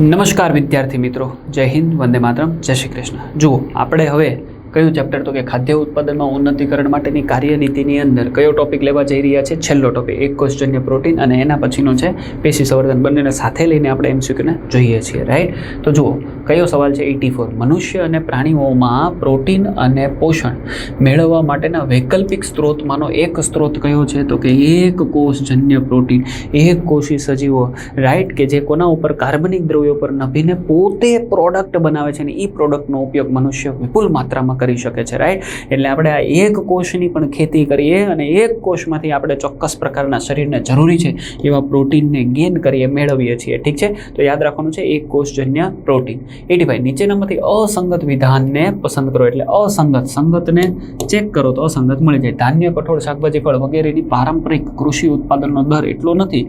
નમસ્કાર વિદ્યાર્થી મિત્રો, જય હિન્દ, વંદે માતરમ, જય શ્રી કૃષ્ણ. જુઓ, આપણે હવે કયું ચેપ્ટર તો કે ખાદ્ય ઉત્પાદનમાં ઉન્નતિકરણ માટેની કાર્યનીતિની અંદર કયો ટોપિક લેવા જઈ રહ્યા છે? છેલ્લો ટોપિક એક કોષજન્ય પ્રોટીન અને એના પછીનો છે, પેશી સંવર્ધન બંનેને સાથે લઈને આપણે એમસીક્યુને જોઈએ છીએ રાઈટ તો જુઓ કયો સવાલ છે? Eighty four. મનુષ્ય અને પ્રાણીઓમાં પ્રોટીન અને પોષણ મેળવવા માટેના વૈકલ્પિક સ્ત્રોતમાંનો એક સ્ત્રોત કયો છે? તો કે એક કોષજન્ય પ્રોટીન, એક કોષી સજીવો રાઈટ કે જે કોના ઉપર કાર્બનિક દ્રવ્યો પર નભીને પોતે પ્રોડક્ટ બનાવે છે અને એ પ્રોડક્ટનો ઉપયોગ મનુષ્ય વિપુલ માત્રામાં કરી શકે છે રાઈટ એટલે આપણે આ એક કોષની પણ ખેતી કરીએ અને એક કોષમાંથી આપણે ચોક્કસ પ્રકારના શરીરને જરૂરી છે એવા પ્રોટીનને ગેન કરીએ, મેળવીએ છીએ. ઠીક છે? તો યાદ રાખવાનું છે, એક કોષજન્ય પ્રોટીન. એટી ફાઈવ નીચેનામાંથી અસંગત વિધાનને પસંદ કરો એટલે અસંગત સંગતને ચેક કરો તો અસંગત મળી જાય. ધાન્ય કઠોળ શાકભાજી, ફળ વગેરેની પારંપરિક કૃષિ ઉત્પાદનનો દર એટલો નથી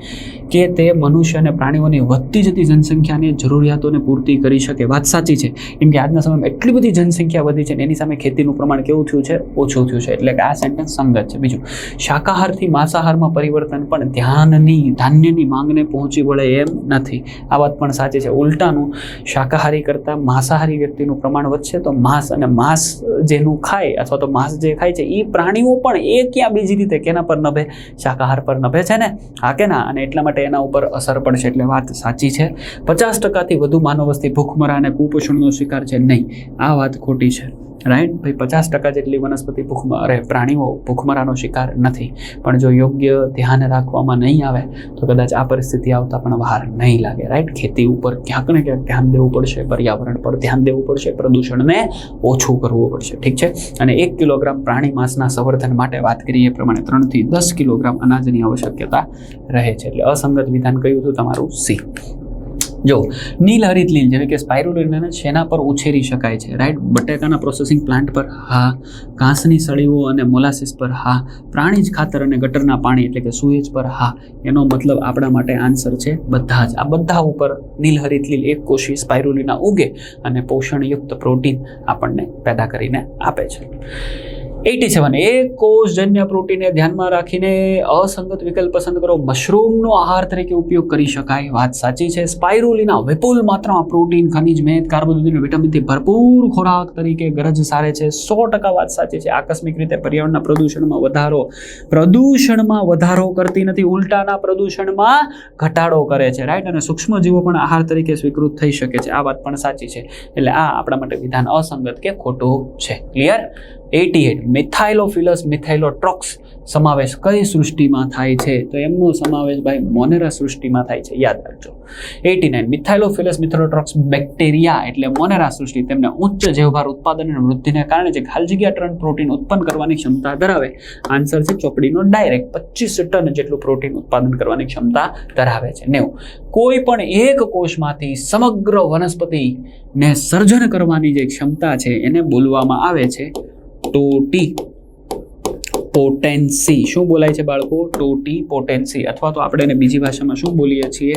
કે તે મનુષ્ય અને પ્રાણીઓની વધતી જતી જનસંખ્યાની જરૂરિયાતોને પૂર્તિ કરી શકે. વાત સાચી છે. કેમ કે આજના સમયમાં એટલી બધી જનસંખ્યા વધી છે એની સામે ખેતીનું પ્રમાણ કેવું થયું છે? ઓછું થયું છે. એટલે કે આ સેન્ટેન્સ સંગત છે. બીજું, શાકાહારથી માંસાહારમાં પરિવર્તન પણ ધ્યાનની, ધાન્યની માંગને પહોંચી વળે એમ નથી. આ વાત પણ સાચી છે. ઉલટાનું, શાકાહારી કરતાં માંસાહારી વ્યક્તિનું પ્રમાણ વધશે, તો માંસ અને માંસ જેનું ખાય અથવા તો માંસ જે ખાય છે એ પ્રાણીઓ પણ એ ક્યાં બીજી રીતે, કેના પર નભે? શાકાહાર પર નભે છે ને? હા કે ના? અને એટલા માટે એના ઉપર અસર પડશે એટલે વાત સાચી છે. પચાસ ટકાથી વધુ માનવ વસ્તી ભૂખમરા અને કુપોષણનો શિકાર છે નહીં. આ વાત ખોટી છે. રાઈટ ભાઈ પચાસ ટકા જેટલી વનસ્પતિ ભૂખમાં અરે પ્રાણીઓ ભૂખમરાનો શિકાર નથી. પણ જો યોગ્ય ધ્યાન રાખવામાં નહીં આવે, તો કદાચ આ પરિસ્થિતિ આવતા પણ બહાર નહીં લાગે. રાઈટ ખેતી ઉપર ક્યાંક ને ક્યાંક ધ્યાન દેવું પડશે, પર્યાવરણ પર ધ્યાન દેવું પડશે, પ્રદૂષણને ઓછું કરવું પડશે. ઠીક છે? અને એક કિલોગ્રામ પ્રાણી માંસના સંવર્ધન માટે વાત કરીએ એ પ્રમાણે ત્રણથી દસ કિલોગ્રામ અનાજની આવશ્યકતા રહે છે. એટલે અસંગત વિધાન કયું હતું તમારું? સી જો, નીલ હરિત લીલ, જેવી કે સ્પાયરુલિનને શેના પર ઉછેરી શકાય છે રાઈટ બટેકાના પ્રોસેસિંગ પ્લાન્ટ પર હા, ઘાસની સળીઓ અને મોલાસિસ પર હા પ્રાણીજ ખાતર અને ગટરના પાણી એટલે કે સુએજ પર હા, એનો મતલબ આપણા માટે આન્સર છે બધા જ. આ બધા ઉપર નીલ હરિત લીલ એક કોષી સ્પાયરુલિના ઉગે અને પોષણયુક્ત પ્રોટીન આપણને પેદા કરીને આપે છે. Eighty seven. એક કોષજન્ય પ્રોટીનને ધ્યાનમાં રાખીને અસંગત વિકલ્પ પસંદ કરો. મશરૂમનો આહાર તરીકે ઉપયોગ કરી શકાય. વાત સાચી છે. સ્પાયરોલીના વિપુલ માત્રામાં પ્રોટીન, ખનિજ, મેદ કાર્બોદિન વિટામિનથી ભરપૂર ખોરાક તરીકે ગરજ સારે છે. સો ટકા વાત સાચી છે. આકસ્મિક રીતે પર્યાવરણના પ્રદૂષણમાં વધારો. પ્રદૂષણમાં વધારો કરતી નથી. ઉલટાના પ્રદૂષણમાં ઘટાડો કરે છે. રાઈટ અને સૂક્ષ્મજીવો પણ આહાર તરીકે સ્વીકૃત થઈ શકે છે. આ વાત પણ સાચી છે. એટલે આ આપણા માટે વિધાન અસંગત કે ખોટું છે. Clear eighty eight methylophilus methylotrophus સમાવેશ કઈ સૃષ્ટિમાં થાય છે? તો એમનો સમાવેશ ભાઈ મોનેરા સૃષ્ટિમાં થાય છે. યાદ રાખજો. Eighty nine methylophilus methylotrophus bacteria એટલે મોનેરા સૃષ્ટિ તેમને ઉચ્ચ જૈવભાર ઉત્પાદન અને વૃદ્ધિને કારણે જે ખાલજગ્યા ટન પ્રોટીન ઉત્પન્ન કરવાની ક્ષમતા ધરાવે, આન્સર છે ચોપડીનો ડાયરેક્ટ પચીસ ટન જેટલું પ્રોટીન ઉત્પાદન કરવાની ક્ષમતા ધરાવે છે. નેવું. કોઈ પણ એક કોષમાંથી સમગ્ર વનસ્પતિને સર્જન કરવાની જે ક્ષમતા છે એને બોલવામાં આવે છે ટોટી પોટેન્સી શું બોલાય છે બાળકો? ટોટી પોટેન્સી અથવા તો આપણે એને બીજી ભાષામાં શું બોલીએ છીએ?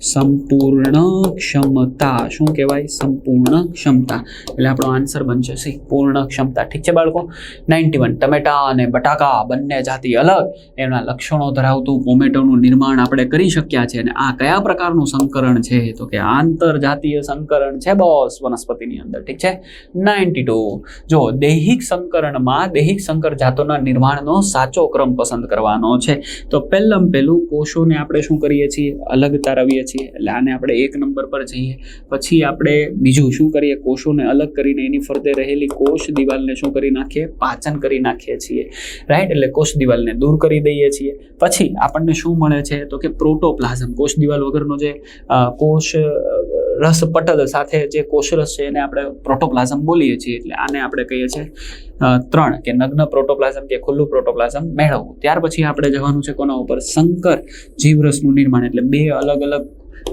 સંપૂર્ણ ક્ષમતા. શું કહેવાય? સંપૂર્ણ ક્ષમતા. એટલે આપણો આન્સર બનશે સી. પૂર્ણ ક્ષમતા. ઠીક છે બાળકો? નાઇન્ટી વન ટમેટા અને બટાકા બંને જાતિ અલગ. એમના લક્ષણો ધરાવતું ટોમેટોનું નિર્માણ આપણે કરી શક્યા છે. અને આ કયા પ્રકારનું સંકરણ છે? તો કે આંતરજાતીય સંકરણ છે બોસ વનસ્પતિની અંદર. ઠીક છે? નાઇન્ટી ટુ જો દૈહિક સંકરણમાં દૈહિક સંકર જાતોના નિર્માણનો સાચો ક્રમ પસંદ કરવાનો છે. તો પહેલમ પહેલું કોષોને આપણે શું કરીએ છીએ? અલગ તારવીએ છીએ. એટલે આને આપણે એક નંબર પર જઈએ. પછી આપણે બીજું શું કરીએ? કોષોને અલગ કરીને એની ફરતે રહેલી કોષ દિવાલને શું કરી નાખીએ? પાચન કરી નાખીએ છીએ. રાઈટ? એટલે કોષ દિવાલને દૂર કરી દઈએ છીએ. પછી આપણને શું મળે છે? તો કે પ્રોટોપ્લાઝમ, કોષ દિવાલ વગરનો જે કોષ રસ પટલ સાથે જે કોષરસ છે એને આપણે પ્રોટોપ્લાઝમ બોલીએ છીએ, એટલે આને આપણે કહીએ છીએ ત્રણ કે નગ્ન પ્રોટોપ્લાઝમ કે ખુલ્લું પ્રોટોપ્લાઝમ મેળવવું. ત્યાર પછી આપણે જવાનું છે કોના ઉપર? સંકર જીવરસનું નિર્માણ, એટલે બે અલગ અલગ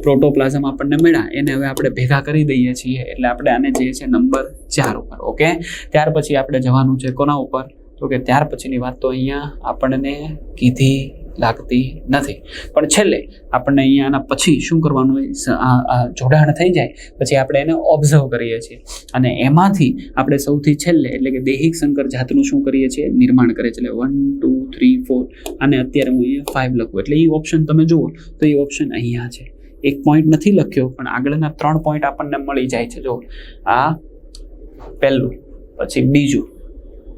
પ્રોટોપ્લાઝમ આપણને મળ્યા. એને હવે આપણે ભેગા કરી દઈએ છીએ, એટલે આપણે આને જે છે નંબર ચાર ઉપર. ઓકે? ત્યાર પછી આપણે જવાનું છે કોના ઉપર? તો કે ત્યાર પછીની વાત તો અહીંયા આપણને કીધી લાગતી નથી. પણ છેલ્લે આપણને અહીંયાના પછી શું કરવાનું જોડાણ થઈ જાય, પછી આપણે એને ઓબ્ઝર્વ કરીએ છીએ. અને એમાંથી આપણે સૌથી છેલ્લે એટલે કે દૈહિક સંકર જાતનું શું કરીએ છીએ, નિર્માણ કરીએ છે એટલે વન ટુ થ્રી ફોર અને અત્યારે હું અહીંયા ફાઇવ લખું. એટલે એ ઓપ્શન તમે જુઓ તો એ ઓપ્શન અહીંયા છે. એક પોઈન્ટ નથી લખ્યો, પણ આગળના ત્રણ પોઈન્ટ આપણને મળી જાય છે. જો આ પહેલું, પછી બીજું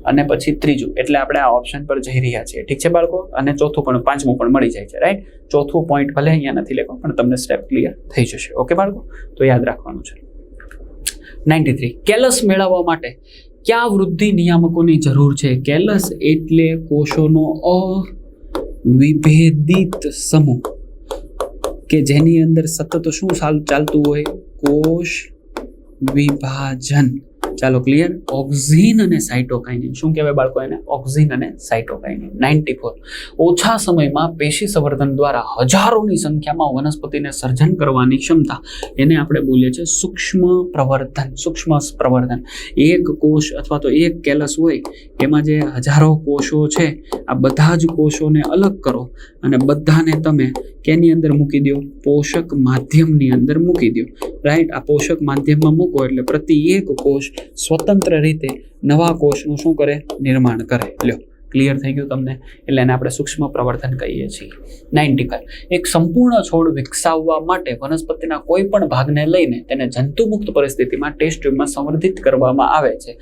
અને પછી ત્રીજું, એટલે આપણે આ ઓપ્શન પર જઈ રહ્યા છીએ. ઠીક છે બાળકો? અને ચોથું પણ પાંચમું પણ મળી જાય છે રાઈટ ચોથું પોઈન્ટ ભલે અહીંયા નથી લખો પણ તમને સ્ટેપ ક્લિયર થઈ જશે. ઓકે બાળકો? તો યાદ રાખવાનું છે. નાઇન્ટી થ્રી કેલસ મેળવવા માટે કયા વૃદ્ધિ નિયામકોની જરૂર છે? કેલસ એટલે કોષોનો અવિભેદિત સમૂહ, કે જેની અંદર સતત શું ચાલ- ચાલતું હોય? કોષ વિભાજન. ચાલો ક્લિયર ઓક્ઝિન અને સાઇટોકાઇનિન શું કહેવાય બાળકો એને? ઓક્ઝિન અને સાઇટોકાઇનિન નાઇન્ટી ફોર ઓછા સમયમાં પેશી સંવર્ધન દ્વારા હજારોની સંખ્યામાં વનસ્પતિને સર્જન કરવાની ક્ષમતા એને આપણે બોલીએ છીએ સૂક્ષ્મ પ્રવર્ધન સૂક્ષ્મ પ્રવર્ધન. એક કોષ અથવા તો એક કેલસ હોય, એમાં જે હજારો કોષો છે, આ બધા જ કોષોને અલગ કરો અને બધાને તમે કેની અંદર મૂકી દો પોષક માધ્યમની અંદર મૂકી દો રાઈટ આ પોષક માધ્યમમાં મૂકો એટલે પ્રતિ એક કોષ સ્વતંત્ર રીતે નવા કોષનું શું કરે? નિર્માણ કરે. લ્યો. ક્લિયર થઈ ગયું તમને, એટલે એને આપણે સૂક્ષ્મ પ્રવર્તન કહીએ છીએ. નાઇન્ટીકલ એક સંપૂર્ણ છોડ વિકસાવવા માટે વનસ્પતિના કોઈ પણ ભાગને લઈને તેને જંતુમુક્ત પરિસ્થિતિમાં ટેસ્ટ ટ્યુબમાં સંવર્ધિત કરવામાં આવે છે.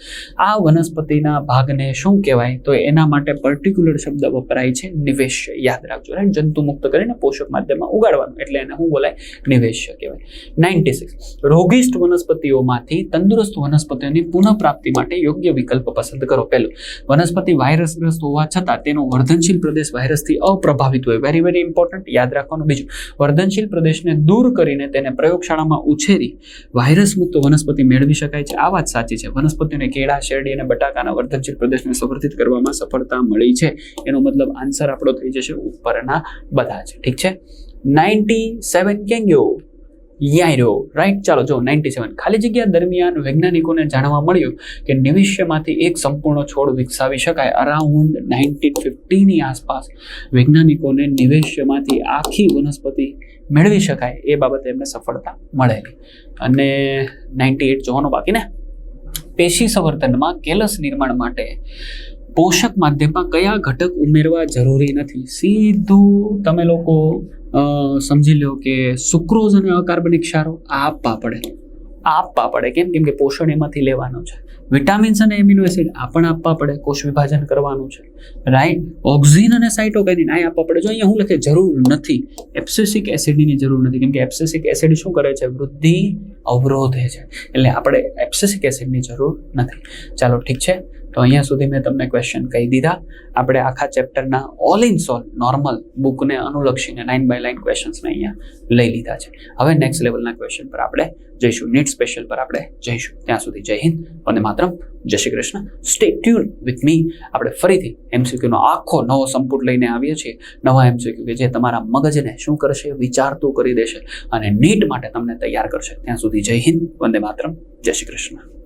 આ વનસ્પતિના ભાગને શું કહેવાય? તો એના માટે પર્ટિક્યુલર શબ્દ વપરાય છે નિવેશ્ય. યાદ રાખજો રાઈટ જંતુમુક્ત કરીને પોષક માધ્યમમાં ઉગાડવાનું, એટલે એને શું બોલાય? નિવેશ્ય કહેવાય. નાઇન્ટી સિક્સ રોગિષ્ટ વનસ્પતિઓમાંથી તંદુરસ્ત વનસ્પતિઓની પુનઃપ્રાપ્તિ માટે યોગ્ય વિકલ્પ પસંદ કરો. પહેલું, વનસ્પતિ વાયરસગ્રસ્ત હોવા છતાં તેનો વર્ધનશીલ પ્રદેશ વાયરસથી અપ્રભાવિત હોય. વેરી વેરી ઇમ્પોર્ટન્ટ યાદ રાખવાનું બીજું. વર્ધનશીલ પ્રદેશને દૂર કરીને તેને પ્રયોગશાળામાં ઉછેરી વાયરસ મુક્ત વનસ્પતિ મેળવી શકાય છે. આ વાત સાચી છે. વનસ્પતિઓને કેળા, શેરડી અને બટાકાના વર્ધનશીલ પ્રદેશને સંવર્ધિત કરવામાં સફળતા મળી છે. એનો મતલબ આન્સર આપણો થઈ જશે ઉપરના બધા છે ઠીક છે? નાઇન્ટી સેવન કેમ ગયો યાયરો રાઈટ ચાલો, જો નાઇન્ટી સેવન ખાલી જગ્યા દરમિયાન વૈજ્ઞાનિકોને જાણવા મળ્યું કે નિવિષ્યમાંથી એક સંપૂર્ણ છોડ વિકસાવી શકાય અરાઉન્ડ નાઇન્ટીન ફિફ્ટીની આસપાસ વૈજ્ઞાનિકોને નિવેશ્યમાંથી આખી વનસ્પતિ મેળવી શકાય એ બાબતે એમને સફળતા મળેલી. અને નાઇન્ટી એટ જોવાનું બાકી ને? પેશી સંવર્ધનમાં કેલસ નિર્માણ માટે પોષક માધ્યમમાં કયા ઘટક ઉમેરવા જરૂરી નથી? સીધું તમે લોકો સમજી લો કે સુક્રોઝ અને અકાર્બનિક ક્ષારો આ આપવા પડે. આ આપવા પડે. કેમ? કેમ કે પોષણ એમાંથી લેવાનું છે. વિટામિન્સ અને એમિનો એસિડ આ પણ આપવા પડે, કોષ વિભાજન કરવાનું છે. રાઈટ? ઓક્સિજન અને સાઇટોકાઇનિન આ આપવા પડે. જો અહીંયા હું લખે, જરૂર નથી. એપ્સેસિક એસિડની જરૂર નથી. કેમ કે એપ્સેસિક એસિડ શું કરે છે? વૃદ્ધિ અવરોધે છે. એટલે આપણે એપ્સેસિક એસિડની જરૂર નથી. ચાલો, ઠીક છે? તો અહીંયા સુધી મેં તમને ક્વેશ્ચન કહી દીધા. આપણે આખા ચેપ્ટરના ઓલ ઇન સોલ નોર્મલ બુકને અનુલક્ષીને લાઇન બાય લાઇન ક્વેશ્ચન્સને અહીંયા લઈ લીધા છે. હવે નેક્સ્ટ લેવલના ક્વેશ્ચન પર આપણે જઈશું. નીટ સ્પેશિયલ પર આપણે જઈશું. ત્યાં સુધી જય હિન્દ. વંદે માતરમ. જય Shri Krishna. Stay tune with me આપણે ફરીથી એમસીક્યુનો આખો નવો સંપુટ લઈને આવીએ છીએ. નવા એમસીક્યુ કે જે તમારા મગજને શું કરશે વિચારતું કરી દેશે અને નીટ માટે તમને તૈયાર કરશે. ત્યાં સુધી જય હિન્દ, વંદે માતરમ. જય શ્રી કૃષ્ણ.